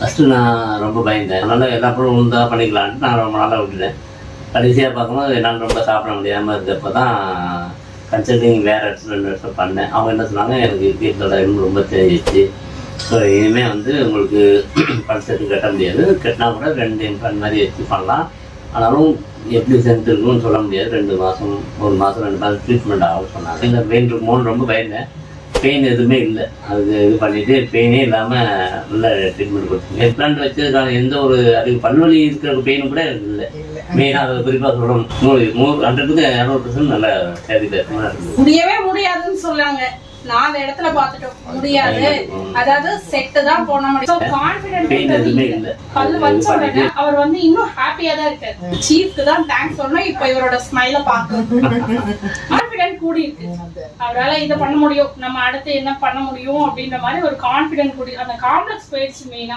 First நான் ரொம்ப பயந்தேன். அதனால் எல்லா பொருளும் உண்டா பண்ணிக்கலான்ட்டு நான் ரொம்ப நாளாக விட்டுட்டேன். கடைசியாக பார்க்கும்போது என்னால் ரொம்ப சாப்பிட முடியாமல் இருந்தப்போ தான் கன்சல்டிங் வேறு இடத்துல ரெண்டு வருஷம் பண்ணேன். அவங்க என்ன சொன்னாங்க எனக்கு வீட்டில் இன்னும் ரொம்ப தெரிஞ்சிச்சு ஸோ இனிமேல் வந்து உங்களுக்கு பல்செட்டு கட்ட முடியாது. கட்டினா கூட ரெண்டு இன்ஃபண்ட் மாதிரி வச்சு பண்ணலாம். ஆனாலும் எப்படி சென்ட் சொல்ல முடியாது. ரெண்டு மாதம் ஒரு மாதம் ரெண்டு மாதம் ட்ரீட்மெண்ட் ஆகும் சொன்னாங்க. இந்த பெயின் இருக்குமோன்னு ரொம்ப பயந்தேன். பெயின் எதுவுமே இல்லை. அது இது பண்ணிட்டு பெயினே இல்லாமல் நல்ல ட்ரீட்மெண்ட் கொடுத்தீங்க இம்ப்ளான்ட் வச்சதுக்கான எந்த ஒரு அது பல்வலி இருக்கிற பெயினும் கூட எனக்கு இல்லை. மெயினாக அதை குறிப்பாக சொல்லணும். நூறு நூறு ஹண்ட்ரடுக்கு இரநூறு பர்சன்ட் நல்ல சாட்டிஸ்ஃபேக்ஷனாக இருந்தது முடியவே முடியாதுன்னு சொல்லாங்க நாலு இடத்துல பாத்துட்டோம் முடியாது. அதாவது செட்டு தான் போட முடியும் பெயின் எதுவுமே கான்பிடன்ட் இல்லை. பல்லு வச்ச உடனே அவர் வந்து இன்னும் ஹாப்பியா தான் இருக்காரு. சீஃப்க்கு தான் தேங்க்ஸ் சொல்லணும். இப்ப இவரோட ஸ்மைல கான்பிடன்ட் கூடி இருக்கு அவரால இதை பண்ண முடியும். நம்ம அடுத்து என்ன பண்ண முடியும் அப்படின்ற மாதிரி ஒரு கான்ஃபிடென்ட் கூடி அந்த காம்ப்ளெக்ஸ் போயிடுச்சு மெயினா